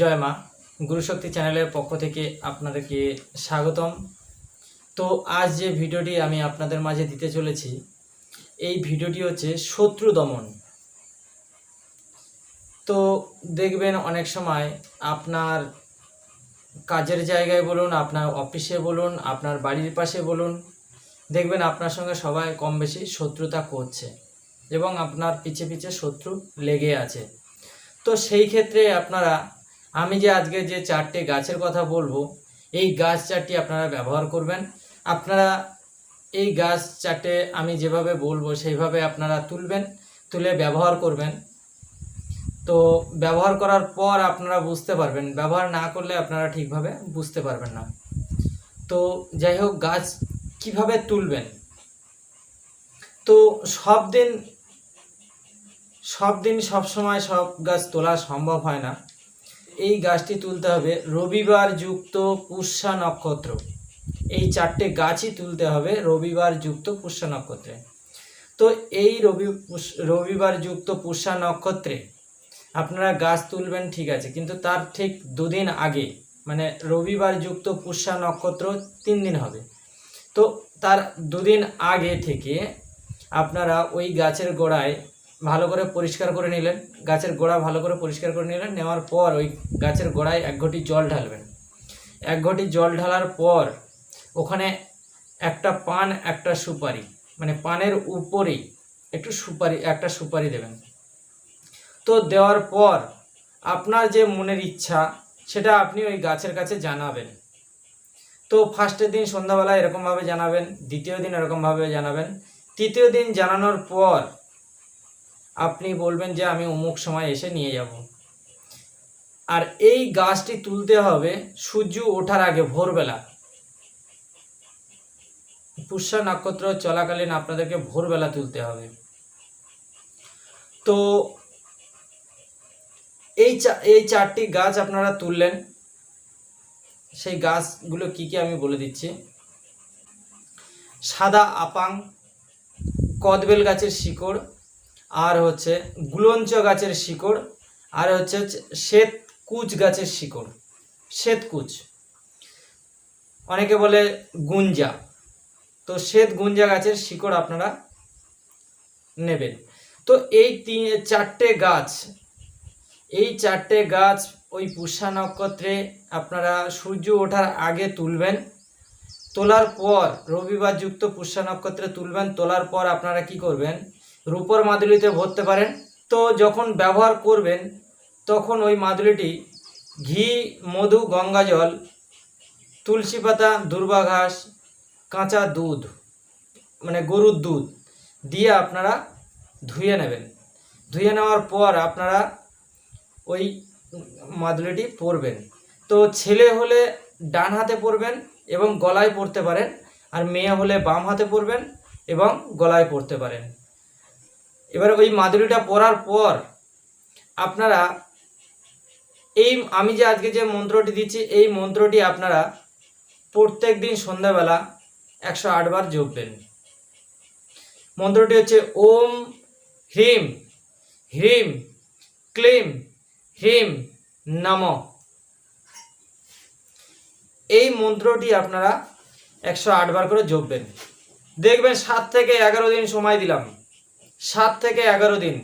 জয় মা গুরুশক্তি চ্যানেলের পক্ষ থেকে আপনাদেরকে স্বাগতম। তো আজ যে ভিডিওটি আমি আপনাদের মাঝে দিতে চলেছি, এই ভিডিওটি হচ্ছে শত্রু দমন। তো দেখবেন অনেক সময় আপনার কাজের জায়গায় বলুন, আপনার অফিসে বলুন, আপনার বাড়ির পাশে বলুন, দেখবেন আপনার সঙ্গে সবাই কম বেশি শত্রুতা করছে এবং আপনার পিছে পিছে শত্রু লেগে আছে। তো সেই ক্ষেত্রে আপনারা আমি যে আজকে যে চারটে গাছের কথা বলব, এই গাছ চারটি আপনারা ব্যবহার করবেন। আপনারা এই গাছ চারটে আমি যেভাবে বলব, সেইভাবে আপনারা তুলবেন, তুলে ব্যবহার করবেন। তো ব্যবহার করার পর আপনারা বুঝতে পারবেন, ব্যবহার না করলে আপনারা ঠিকভাবে বুঝতে পারবেন না। তো যাই হোক, গাছ কীভাবে তুলবেন? তো সব দিন সব দিন সব সময় সব গাছ তোলা সম্ভব হয় না। এই গাছটি তুলতে হবে রবিবার যুক্ত পুষ্যা নক্ষত্র। এই চারটে গাছই তুলতে হবে রবিবার যুক্ত পুষ্যা নক্ষত্রে। তো এই রবি রবিবার যুক্ত পুষ্যা নক্ষত্রে আপনারা গাছ তুলবেন ঠিক আছে, কিন্তু তার ঠিক দুদিন আগে মানে রবিবার যুক্ত পুষ্যা নক্ষত্র তিন দিন হবে। তো তার দুদিন আগে থেকে আপনারা ওই গাছের গোড়ায় ভালো করে পরিষ্কার করে নিলেন, গাছের গোড়া ভালো করে পরিষ্কার করে নিলেন, নেওয়ার পর ওই গাছের গোড়ায় এক ঘটি জল ঢালবেন। এক ঘটি জল ঢালার পর ওখানে একটা পান, একটা সুপারি মানে পানের উপরেই একটু সুপারি, একটা সুপারি দেবেন। তো দেওয়ার পর আপনার যে মনের ইচ্ছা, সেটা আপনি ওই গাছের কাছে জানাবেন। তো ফার্স্টের দিন সন্ধ্যাবেলা এরকমভাবে জানাবেন, দ্বিতীয় দিন এরকমভাবে জানাবেন। তৃতীয় দিন জানানোর পর আপনি বলবেন যে আমি অমুক সময় এসে নিয়ে যাব। আর এই গাছটি তুলতে হবে সূর্য ওঠার আগে ভোরবেলা। পুষ্যা নক্ষত্র চলাকালীন আপনাদেরকে ভোরবেলা তুলতে হবে। তো এই এই চারটি গাছ আপনারা তুললেন। সেই গাছগুলো কি কি আমি বলে দিচ্ছি? সাদা আপাং, কদবেল গাছের শিকড় আর হচ্ছে গুলঞ্চ গাছের শিকড়, আর হচ্ছে শ্বেত কুচ গাছের শিকড়, শ্বেত কুচ। অনেকে বলে গুঞ্জা। তো শ্বেত গুঞ্জা গাছের শিকড় আপনারা নেবেন। তো এই তিন, চারটে গাছ, এই চারটে গাছ ওই পুষ্যা নক্ষত্রে আপনারা সূর্য ওঠার আগে তুলবেন। তোলার পর, রবিবার যুক্ত পুষ্যা নক্ষত্রে তুলবেন। তোলার পর আপনারা কি করবেন? রূপর মাদুলিতে ভরতে পারেন। তো যখন ব্যবহার করবেন, তখন ওই মাদুলিটি ঘি, মধু, গঙ্গা জল, তুলসী পাতা, দুর্বা ঘাস, কাঁচা দুধ মানে গরুর দুধ দিয়ে আপনারা ধুয়ে নেবেন। ধুয়ে নেওয়ার পর আপনারা ওই মাদুলিটি পরবেন। তো ছেলে হলে ডান হাতে পরবেন এবং গলায় পরতে পারেন, আর মেয়ে হলে বাম হাতে পরবেন এবং গলায় পরতে পারেন। এবার ওই মাদুরিটা পরার পর আপনারা এই আমি যে আজকে যে মন্ত্রটি দিচ্ছি, এই মন্ত্রটি আপনারা প্রত্যেক দিন সন্ধ্যাবেলা একশো আটবার জপবেন মন্ত্রটি হচ্ছে ওম হ্রিম হ্রিম ক্লিম, হ্রিম নম। এই মন্ত্রটি আপনারা একশো আটবার করে জপবেন দেখবেন সাত থেকে এগারো দিন সময় দিলাম। সাত থেকে এগারো দিন।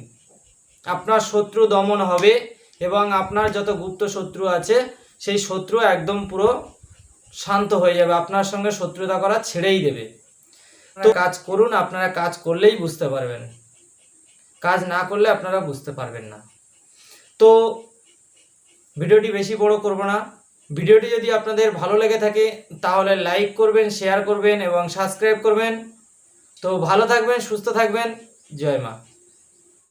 আপনার শত্রু দমন হবে এবং আপনার যত গুপ্ত শত্রু আছে, সেই শত্রু একদম পুরো শান্ত হয়ে যাবে। আপনার সঙ্গে শত্রুতা করা ছেড়েই দেবে। তো কাজ করুন, আপনারা কাজ করলেই বুঝতে পারবেন। কাজ না করলে আপনারা বুঝতে পারবেন না। তো ভিডিওটি বেশি বড় করব না। ভিডিওটি যদি আপনাদের ভালো লেগে থাকে, তাহলে লাইক করবেন, শেয়ার করবেন এবং সাবস্ক্রাইব করবেন। তো ভালো থাকবেন, সুস্থ থাকবেন। জয় মা।